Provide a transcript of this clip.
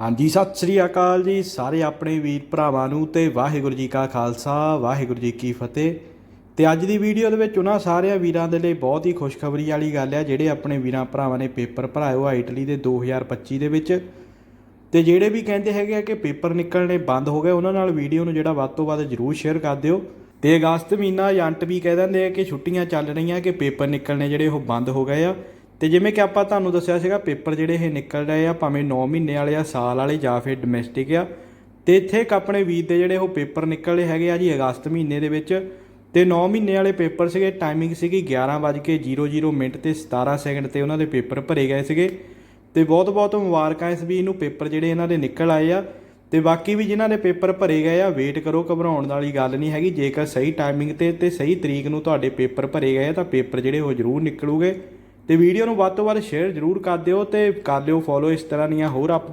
ਹਾਂਜੀ, ਸਤਿ ਸ੍ਰੀ ਅਕਾਲ ਜੀ ਸਾਰੇ ਆਪਣੇ ਵੀਰ ਭਰਾਵਾਂ ਨੂੰ ਤੇ ਵਾਹਿਗੁਰੂ ਜੀ ਕਾ ਖਾਲਸਾ, ਵਾਹਿਗੁਰੂ ਜੀ ਕੀ ਫਤਿਹ। ਤੇ ਅੱਜ ਦੀ ਵੀਡੀਓ ਦੇ ਵਿੱਚ ਉਹਨਾਂ ਸਾਰਿਆਂ ਵੀਰਾਂ ਦੇ ਲਈ ਬਹੁਤ ਹੀ ਖੁਸ਼ਖਬਰੀ ਵਾਲੀ ਗੱਲ ਹੈ, ਜਿਹੜੇ ਆਪਣੇ ਵੀਰਾਂ ਭਰਾਵਾਂ ਨੇ ਪੇਪਰ ਭਰਾਏ ਹੋਆ ਇਟਲੀ ਦੇ 2025 ਦੇ ਵਿੱਚ। ਤੇ ਜਿਹੜੇ ਵੀ ਕਹਿੰਦੇ ਹੈਗੇ ਆ ਕਿ ਪੇਪਰ ਨਿਕਲਣੇ ਬੰਦ ਹੋ ਗਏ, ਉਹਨਾਂ ਨਾਲ ਵੀਡੀਓ ਨੂੰ ਜਿਹੜਾ ਵੱਧ ਤੋਂ ਵੱਧ ਜਰੂਰ ਸ਼ੇਅਰ ਕਰ ਦਿਓ। ਤੇ ਅਗਸਤ ਮਹੀਨਾ ਏਜੰਟ ਵੀ ਕਹਿ ਦਿੰਦੇ ਆ ਕਿ ਛੁੱਟੀਆਂ ਚੱਲ ਰਹੀਆਂ ਕਿ ਪੇਪਰ ਨਿਕਲਣੇ ਜਿਹੜੇ ਉਹ ਬੰਦ ਹੋ ਗਏ ਆ। ਤੇ ਜਿਵੇਂ ਕਿ ਆਪਾਂ ਤੁਹਾਨੂੰ ਦੱਸਿਆ ਸੀਗਾ, ਪੇਪਰ ਜਿਹੜੇ ਇਹ ਨਿਕਲ ਰਹੇ ਆ, ਭਾਵੇਂ 9 ਮਹੀਨੇ ਵਾਲੇ ਆ, ਸਾਲ ਵਾਲੇ ਜਾਂ ਫਿਰ ਡੋਮੈਸਟਿਕ ਆ, ਤੇ ਇੱਥੇ ਇੱਕ ਆਪਣੇ ਵੀਰ ਦੇ ਜਿਹੜੇ ਉਹ ਪੇਪਰ ਨਿਕਲੇ ਹੈਗੇ ਆ ਜੀ ਅਗਸਤ ਮਹੀਨੇ ਦੇ ਵਿੱਚ, ਤੇ 9 ਮਹੀਨੇ ਵਾਲੇ ਪੇਪਰ ਸੀਗੇ ਟਾਈਮਿੰਗ ਸੀਗੀ 11:00 ਮਿੰਟ ਤੇ 17 ਸੈਕਿੰਡ ਤੇ ਉਹਨਾਂ ਦੇ ਪੇਪਰ ਭਰੇ ਗਏ ਸੀਗੇ, ਤੇ ਬਹੁਤ ਬਹੁਤ ਮੁਬਾਰਕਾਂ ਇਸ ਵੀ ਨੂੰ, ਪੇਪਰ ਜਿਹੜੇ ਇਹਨਾਂ ਦੇ ਨਿਕਲ ਆਏ ਆ, ਤੇ ਬਾਕੀ ਵੀ ਜਿਨ੍ਹਾਂ ਦੇ ਪੇਪਰ ਭਰੇ ਗਏ ਆ ਵੇਟ ਕਰੋ, ਘਬਰਾਉਣ ਵਾਲੀ ਗੱਲ ਨਹੀਂ ਹੈਗੀ, ਜੇਕਰ ਸਹੀ ਟਾਈਮਿੰਗ ਤੇ ਤੇ ਸਹੀ ਤਰੀਕ ਨੂੰ ਤੁਹਾਡੇ ਪੇਪਰ ਭਰੇ ਗਏ ਆ, ਤਾਂ ਪੇਪਰ ਜਿਹੜੇ ਉਹ ਜ਼ਰੂਰ ਨਿਕਲੂਗੇ। ਤੇ ਵੀਡੀਓ ਨੂੰ ਵੱਧ ਤੋਂ ਵੱਧ ਸ਼ੇਅਰ ਜ਼ਰੂਰ ਕਰ ਦਿਓ ਤੇ ਕਰ ਲਿਓ ਫੋਲੋ ਇਸ ਤਰ੍ਹਾਂ ਦੀਆਂ ਹੋਰ ਅਪ